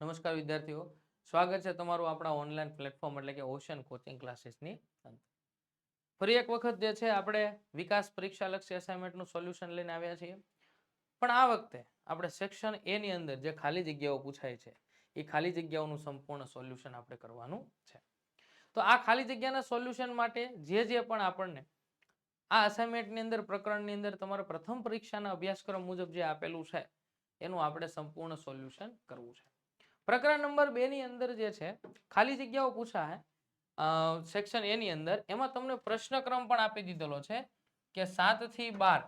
નમસ્કાર વિદ્યાર્થીઓ. સ્વાગત છે તમારું આપણા ઓનલાઈન પ્લેટફોર્મ એટલે કે ઓશન કોચિંગ ક્લાસીસની અંદર. ફરી એક વખત જે છે આપણે વિકાસ પરીક્ષા લક્ષી અસાઇનમેન્ટનું સોલ્યુશન લઈને આવ્યા છીએ. પણ આ વખતે આપણે સેક્શન એ ની અંદર જે ખાલી જગ્યાઓ પૂછાય છે, એ ખાલી જગ્યાઓનું સંપૂર્ણ સોલ્યુશન આપણે કરવાનું છે. તો આ ખાલી જગ્યાના સોલ્યુશન માટે જે જે પણ આપણને આ અસાઇનમેન્ટની અંદર, પ્રકરણની અંદર તમારા પ્રથમ પરીક્ષાના અભ્યાસક્રમ મુજબ જે આપેલું છે, એનું આપણે સંપૂર્ણ સોલ્યુશન કરવું છે. પ્રકરણ નંબર બે ની અંદર જે છે, ખાલી જગ્યાઓ પૂછાય સેક્શન એ ની અંદર, એમાં તમને પ્રશ્નક્રમ પણ આપી દીધેલો છે કે સાતથી બાર.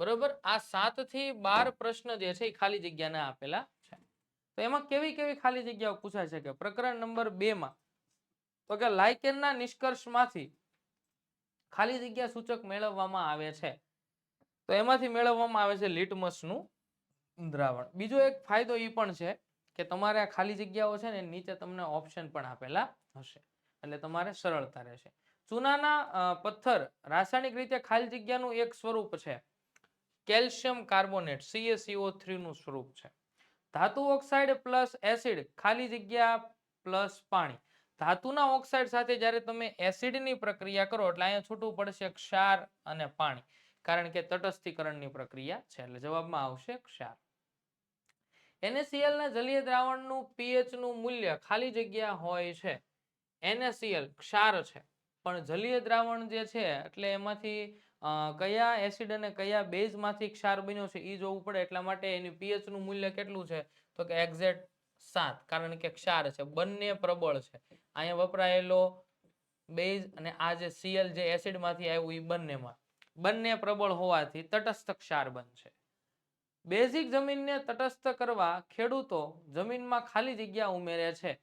બરોબર? આ સાતથી બાર પ્રશ્ન જે છે, એ ખાલી જગ્યાના આપેલા છે. તો એમાં કેવી કેવી ખાલી જગ્યાઓ પૂછાય છે કે પ્રકરણ નંબર બે માં? તો કે લાઇકેનના નિષ્કર્ષમાંથી ખાલી જગ્યા સૂચક મેળવવામાં આવે છે. તો એમાંથી મેળવવામાં આવે છે લિટમસનું દ્રાવણ. બીજો એક ફાયદો એ પણ છે કે તમારે આ ખાલી જગ્યાઓ છે ને નીચે તમને ઓપ્શન પણ આપેલા હશે. એટલે તમારે સરળતા રહેશે. ચૂનાના પથ્થર રાસાયણિક રીતે ખાલી જગ્યાનું એક સ્વરૂપ છે. કેલ્શિયમ કાર્બોનેટ CaCO3 નું સ્વરૂપ છે. ધાતુ ઓક્સાઇડ પ્લસ એસિડ, ખાલી જગ્યા પ્લસ પાણી. ધાતુના ઓક્સાઇડ સાથે જ્યારે તમે એસિડની પ્રક્રિયા કરો એટલે અહીંયા છૂટું પડશે ક્ષાર અને પાણી. કારણ કે તટસ્થીકરણની પ્રક્રિયા છે. એટલે જવાબમાં આવશે ક્ષાર. NaCl ના જલીય દ્રાવણનું pH નું મૂલ્ય ખાલી જગ્યા હોય છે. NaCl ક્ષાર છે. પણ જલીય દ્રાવણ જે છે, એટલે એમાંથી કયા એસિડ અને કયા બેઝમાંથી ક્ષાર બન્યો છે એ જોવું પડે. એટલા માટે એની pH નું મૂલ્ય કેટલું છે? તો કે એક્ઝેક્ટ સાત, કારણ કે ક્ષાર છે. બંને પ્રબળ છે. અહીંયા વપરાયેલો બેઝ અને આ જે Cl જે એસિડમાંથી આવ્યું એ બંનેમાં. બંને પ્રબળ હોવાથી તટસ્થ ક્ષાર બનશે. બેઝિક જમીનને તટસ્થ કરવા ખેડૂતો જમીનમાં ખાલી જગ્યા ઉમેરે છે.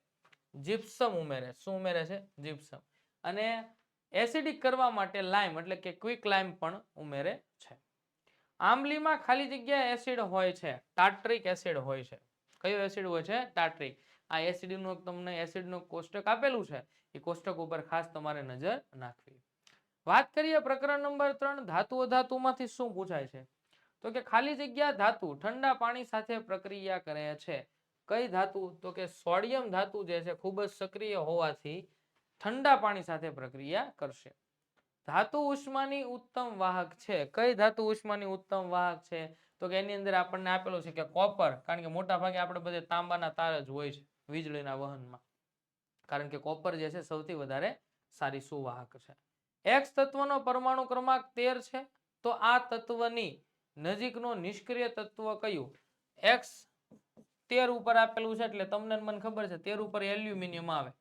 જીપ્સમ ઉમેરે. શું ઉમેરે છે? જીપ્સમ અને એસિડિક કરવા માટે લાઇમ એટલે કે ક્વિક લાઇમ પણ ઉમેરે છે. આંબલીમાં ખાલી જગ્યા એસિડ હોય છે. ટાટ્રિક એસિડ હોય છે. કયો એસિડ હોય છે? ટાટ્રિક આ એસિડનું તમને એસિડનું કોષ્ટક આપેલું છે. એ કોષ્ટક ઉપર ખાસ તમારે નજર નાખવી. વાત કરીએ પ્રકરણ નંબર ત્રણ ધાતુ અધાતુમાંથી શું પૂછાય છે? તો કે ખાલી જગ્યા ધાતુ ઠંડા પાણી સાથે પ્રક્રિયા કરે છે. કઈ ધાતુ? તો કે સોડિયમ ધાતુ જે છે ખૂબ જ સક્રિય હોવાથી ઠંડા પાણી સાથે પ્રક્રિયા કરશે. ધાતુ ઉષ્માની ઉત્તમ વાહક છે. કઈ ધાતુ ઉષ્માની ઉત્તમ વાહક છે? તો કે એની અંદર આપણને આપેલું છે કે કોપર, કારણ કે મોટા ભાગે આપણે બધે તાંબાના તાર જ હોય છે વીજળીના વહનમાં. કારણ કે કોપર જે છે સૌથી વધારે સારી સુવાહક છે. એક્સ તત્વનો પરમાણુ ક્રમાંક તેર છે. તો આ તત્વની નજીકનો નિષ્ક્રિય તત્વ કયું? એક્સ તેર ઉપર આપેલું છે એટલે તમને મને ખબર છે, તેર ઉપર એલ્યુમિનિયમ આવે.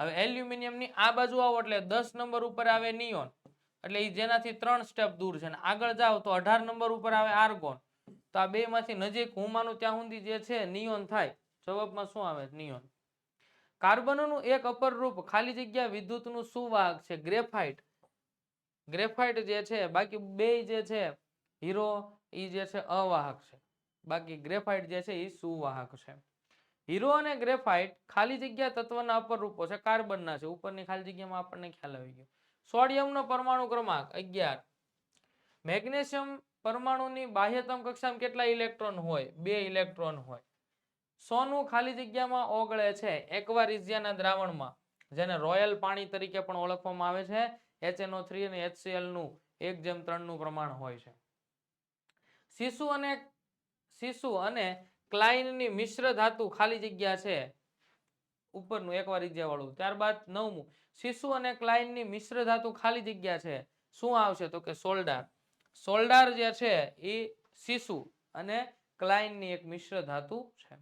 હવે એલ્યુમિનિયમની આ બાજુ આવો એટલે દસ નંબર ઉપર આવે નિયોન. એટલે એ જેનાથી ત્રણ સ્ટેપ દૂર છે ને આગળ જાઓ તો અઢાર નંબર ઉપર આવે આર્ગોન તો આ બે નજીક હું માનું ત્યાં સુધી જે છે નિયોન થાય. જવાબમાં શું આવે? નિયોન. કાર્બનનું એક અપર રૂપ ખાલી જગ્યા વિદ્યુતનું સુવાહક છે? ગ્રેફાઇટ. ગ્રેફાઇટ જે છે, બાકી બે જે છે હીરો ઈ જે છે અવાહક છે. બાકી ગ્રેફાઇટ જે છે એ સુવાહક છે. હીરો અને ગ્રેફાઇટ ખાલી જગ્યા તત્વના અપર રૂપો છે, કાર્બનના છે. ઉપરની ખાલી જગ્યામાં આપણને ખ્યાલ આવી ગયો. સોડિયમનો પરમાણુ ક્રમાંક અગિયાર. મેગ્નેશિયમ પરમાણુની બાહ્યતમ કક્ષામાં કેટલા ઇલેક્ટ્રોન હોય? બે ઇલેક્ટ્રોન હોય. સોનું ખાલી જગ્યામાં ઓગળે છે એક્વારિઝિયાના દ્રાવણમાં, જેને રોયલ પાણી તરીકે પણ ઓળખવામાં આવે છે. HNO3 અને HCl નું એક જેમ ત્રણનું પ્રમાણ હોય છે. શિશુ અને શિશુ અને ક્લાઇનની મિશ્ર ધાતુ ખાલી જગ્યા છે. ઉપરનું એકવાર ઇજ્યા વાળું ત્યારબાદ નવમું. શિશુ અને ક્લાઇનની મિશ્ર ધાતુ ખાલી જગ્યા છે. શું આવશે? તો કે સોલ્ડાર. સોલ્ડાર જે છે એ શિશુ અને ક્લાઇનની એક મિશ્ર ધાતુ છે.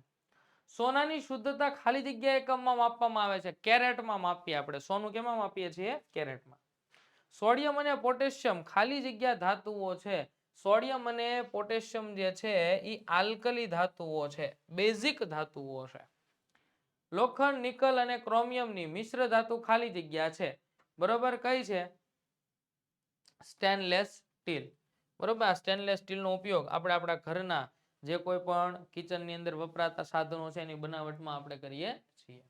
સોનાની શુદ્ધતા ખાલી જગ્યા એકમમાં માપવામાં આવે છે. કેરેટમાં માપીએ આપણે. સોનું કેમાં માપીએ છીએ? કેરેટમાં. સોડિયમ અને પોટેશિયમ ખાલી જગ્યા ધાતુઓ છે. સોડિયમ અને પોટેશિયમ જે છે એ આલ્કલી ધાતુઓ છે, બેઝિક ધાતુઓ છે. લોખંડ, નિકલ અને ક્રોમિયમની મિશ્ર ધાતુ ખાલી જગ્યા છે. બરોબર કઈ છે? Stainless steel. બરોબર? સ્ટેનલેસ સ્ટીલનો ઉપયોગ આપણે આપણા ઘરના જે કોઈ પણ કિચનની અંદર વપરાતા સાધનો છે એની બનાવટમાં આપણે કરીએ છીએ.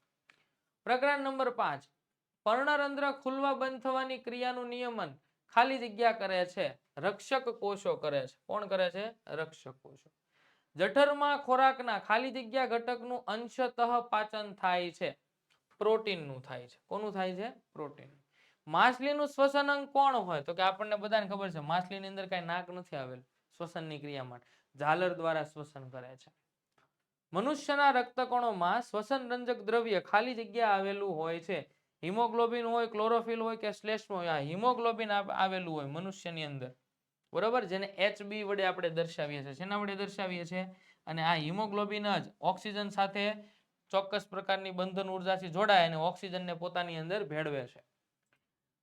પ્રકરણ નંબર પાંચ. પર્ણરંધ્ર ખુલવા બંધ થવાની ક્રિયાનું નિયમન. ખાલી જગ્યા કરે છે, રક્ષક કોષો કરે છે. કોણ કરે છે? રક્ષક કોષો. જઠરમાં ખોરાકના ખાલી જગ્યા ઘટકનું અંશતઃ પાચન થાય છે. પ્રોટીનનું થાય છે. કોનું થાય છે? પ્રોટીન. માછલીનું શ્વસન અંગ કોણ હોય? તો કે આપણને બધાને ખબર છે, માછલીની અંદર કાંઈ નાક નથી આવેલું, શ્વસનની ક્રિયા માટે. ઝાલર દ્વારા શ્વસન કરે છે. મનુષ્યના રક્તકણોમાં શ્વસન રંજક દ્રવ્ય ખાલી જગ્યા આવેલું હોય છે. હિમોગ્લોબિન હોય, ક્લોરોફિલ હોય કે શ્લેષ્મ હોય, આ હિમોગ્લોબિન આવેલું હોય મનુષ્યની અંદર. બરોબર? જેને HB વડે આપણે દર્શાવીએ છીએ. શેના વડે દર્શાવીએ છીએ? અને આ હિમોગ્લોબિન જ ઓક્સિજન સાથે ચોક્કસ પ્રકારની બંધન ઉર્જાથી જોડાય અને ઓક્સિજનને પોતાની અંદર ભેળવે છે.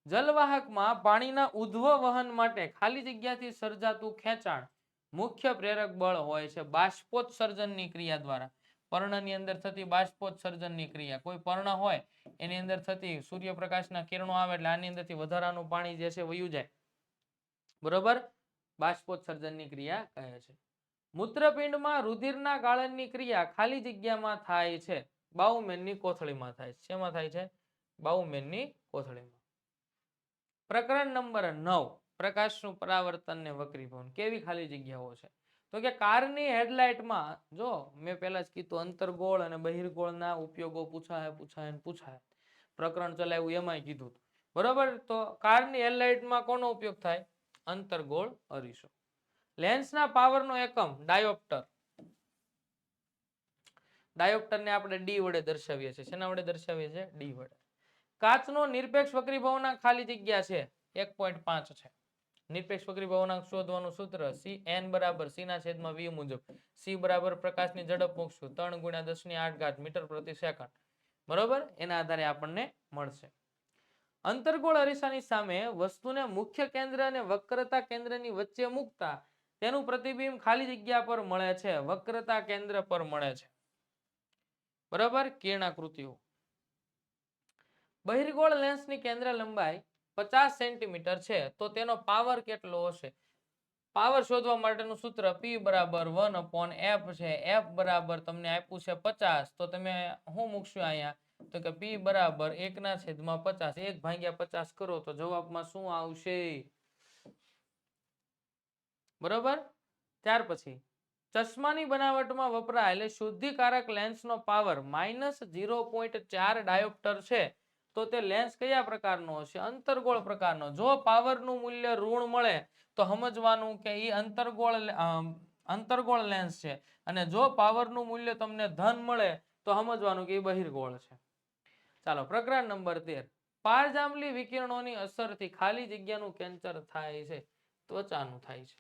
જલવાહકમાં પાણીના ઉધ્વ વહન માટે ખાલી જગ્યાથી સર્જાતું ખેંચાણ મુખ્ય પ્રેરક બળ હોય છે બાષ્પોત્સર્જનની ક્રિયા દ્વારા. પર્ણની અંદર થતી બાષ્પોત્સર્જનની ક્રિયા. કોઈ પર્ણ હોય, એની અંદર થતી સૂર્યપ્રકાશના કિરણો આવે એટલે આની અંદરથી વધારાનું પાણી જે છે વયું જાય. બરોબર? બાષ્પોત્સર્જનની ક્રિયા કહે છે. મૂત્રપિંડમાં રુધિરના ગાળણની ક્રિયા ખાલી જગ્યામાં થાય છે. બાઉમેનની કોથળીમાં થાય છે. શેમાં થાય છે? બાઉમેનની કોથળીમાં. પ્રકરણ નંબર નવ. પ્રકાશનું પરાવર્તન ને વક્રીભવન. કેવી ખાલી જગ્યાઓ છે? તો કે કારની હેડલાઇટમાં જો, મેં પહેલા જ કીધું અંતરગોળ અને બહિર્ગોળના ઉપયોગો પૂછાય પૂછાય પૂછાય. પ્રકરણ ચલાવ્યું, એમાંય કીધું. બરોબર? તો કારની હેડલાઇટમાં કોનો ઉપયોગ થાય? અંતરગોળ અરીસો. લેન્સના પાવરનો એકમ, ડાયોપ્ટર. ડાયોપ્ટરને આપણે ડી વડે દર્શાવીએ છીએ. શેના વડે દર્શાવીએ છીએ? ડી વડે. કાચનો નિરપેક્ષ વક્રીભાવના ખાલી જગ્યા છે, એક છે. નિરપેક્ષ વક્રીભાવનાંક શોધવાનું સૂત્ર સી એન બરાબર સી ના છેદમાં વી મુજબ. સી બરાબર પ્રકાશની ઝડપ મૂકશું. ત્રણ ગુણ્યા દસની આઠ ઘાત મીટર પ્રતિ સેકન્ડ. બરોબર? એના આધારે આપણને મળશે. અંતર્ગોળ અરીસાની સામે વસ્તુને મુખ્ય કેન્દ્ર અને વક્રતા કેન્દ્રની વચ્ચે મૂકતા તેનું પ્રતિબિંબ ખાલી જગ્યા પર મળે છે. વક્રતા કેન્દ્ર પર મળે છે. બરાબર? કિરણાકૃતિઓ. બહિર્ગોળ લેન્સની કેન્દ્ર લંબાઈ પચાસ સેન્ટીમીટર છે, તો તેનો પાવર કેટલો હશે? પાવર શોધવા માટેનું સૂત્ર પી બરાબર વન અપોન એફ છે. એફ બરાબર તમને આપ્યું છે પચાસ. તો તમે શું મૂકશો અહીંયા? તો કે પી બરાબર એકના છેદમાં પચાસ. એક ભાગ્યા પચાસ કરો તો જવાબમાં શું આવશે? બરોબર? ત્યાર પછી, ચશ્માની બનાવટમાં વપરાયેલ શુદ્ધિકારક લેન્સનો પાવર માઇનસ ઝીરો પોઈન્ટ ચાર ડાયોપ્ટર છે. તો તે લેન્સ કયા પ્રકારનો હશે? અંતરગોળ પ્રકારનો. જો પાવરનું મૂલ્ય ઋણ મળે, તો સમજવાનું કે એ અંતરગોળ અંતરગોળ લેન્સ છે. અને જો પાવરનું મૂલ્ય તમને ધન મળે, તો સમજવાનું કે એ બહિર્ગોળ છે. ચાલો, પ્રકરણ નંબર તેર. પારજાંબલી વિકિરણોની અસરથી ખાલી જગ્યાનું કેન્સર થાય છે. ત્વચાનું થાય છે.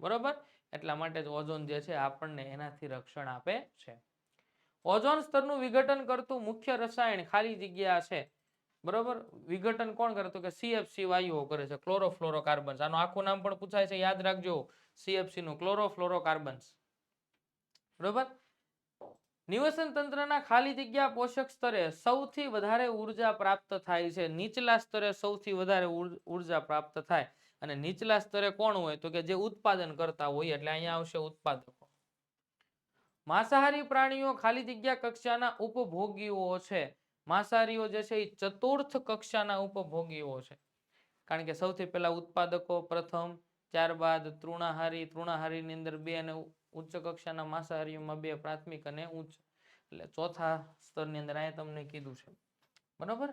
બરોબર? એટલા માટે જ ઓઝોન જે છે, આપણને એનાથી રક્ષણ આપે છે. ઓઝોન સ્તરનું વિઘટન કરતું મુખ્ય રસાયણ ખાલી જગ્યા છે. બરોબર? વિઘટન કોણ કરે તો કે સીએફસી વાયુઓ કરે છે, ક્લોરોફ્લોરોકાર્બન્સ. આનું આખું નામ પણ પૂછાય છે, યાદ રાખજો સીએફસી નું ક્લોરોફ્લોરોકાર્બન્સ. બરોબર? નિવસન તંત્રના ખાલી જગ્યા પોષક સ્તરે સૌથી વધારે ઊર્જા પ્રાપ્ત થાય છે. નીચલા સ્તરે સૌથી વધારે ઊર્જા પ્રાપ્ત થાય. અને નીચલા સ્તરે કોણ હોય તો કે જે ઉત્પાદન કરતા હોય, એટલે અહીંયા આવશે ઉત્પાદકો. માંસાહારી પ્રાણીઓ ખાલી જગ્યા કક્ષાના ઉપભોગીઓ છે. માંસાહારીઓ જે છે એ ચતુર્થ કક્ષાના ઉપભોગીઓ છે. કારણ કે સૌથી પહેલા ઉત્પાદકો પ્રથમ, ત્યારબાદ તૃણાહારી, તૃણાહારીની અંદર બે અને ઉચ્ચ કક્ષાના માંસાહારીઓમાં બે પ્રાથમિક અને ઉચ્ચ. એટલે ચોથા સ્તરની અંદર અહીંયા તમને કીધું છે. બરોબર?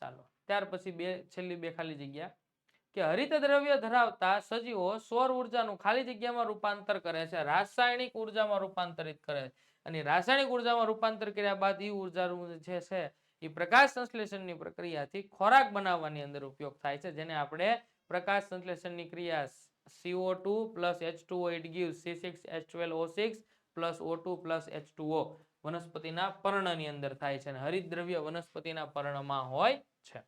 ચાલો. ત્યાર પછી બે, છેલ્લી બે ખાલી જગ્યા. કે હરિત દ્રવ્ય ધરાવતા સજીવો સૌર ઉર્જાનું ખાલી જગ્યામાં રૂપાંતર કરે છે, રાસાયણિક ઉર્જામાં રૂપાંતરિત કરે છે. અને રાસાયણિક ઉર્જામાં રૂપાંતર કર્યા બાદ એ ઉર્જાનું જે છે એ પ્રકાશ સંશ્લેષણની પ્રક્રિયાથી ખોરાક બનાવવાની અંદર ઉપયોગ થાય છે, જેને આપણે પ્રકાશ સંશ્લેષણની ક્રિયા CO two plus H two it give C six H twelve O six plus O two plus H two O વનસ્પતિના પર્ણની અંદર થાય છે અને હરિદ્રવ્ય વનસ્પતિના પર્ણમાં હોય છે.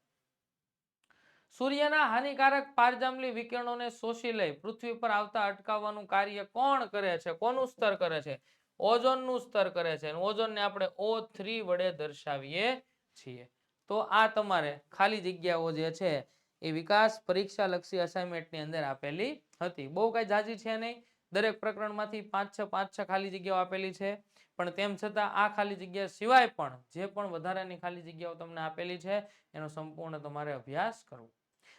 સૂર્યના હાનિકારક પારજાંબલી વિકિરણોને શોષી લઈ પૃથ્વી પર આવતા અટકાવવાનું કાર્ય કોણ કરે છે? કોનું સ્તર કરે છે? ઓઝોનનું સ્તર કરે છે ઓઝોનને આપણે ઓ થ્રી વડે દર્શાવીએ છીએ. તો આ તમારે ખાલી જગ્યાઓ જે છે એ વિકાસ પરીક્ષા લક્ષી અસાઇનમેન્ટની અંદર આપેલી હતી. બહુ કઈ જાજી છે નહીં. દરેક પ્રકરણમાંથી પાંચ છ પાંચ છ ખાલી જગ્યાઓ આપેલી છે. પણ તેમ છતાં આ ખાલી જગ્યા સિવાય પણ જે પણ વધારાની ખાલી જગ્યાઓ તમને આપેલી છે, એનો સંપૂર્ણ તમારે અભ્યાસ કરવો.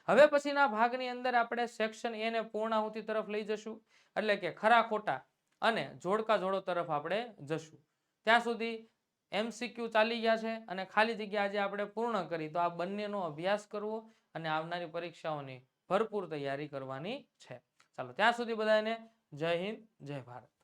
હવે પછીના ભાગની અંદર આપણે સેક્શન એ ને પૂર્ણાહુતિ તરફ લઈ જશું. એટલે કે ખરા ખોટા અને જોડકા જોડો તરફ આપણે જશું. ત્યાં સુધી એમસીક્યુ ચાલી ગયા છે અને ખાલી જગ્યા આજે આપણે પૂર્ણ કરી. તો આ બંનેનો અભ્યાસ કરવો અને આવનારી પરીક્ષાઓની ભરપૂર તૈયારી કરવાની છે. ચાલો, ત્યાં સુધી બધાને જય હિન્દ, જય ભારત.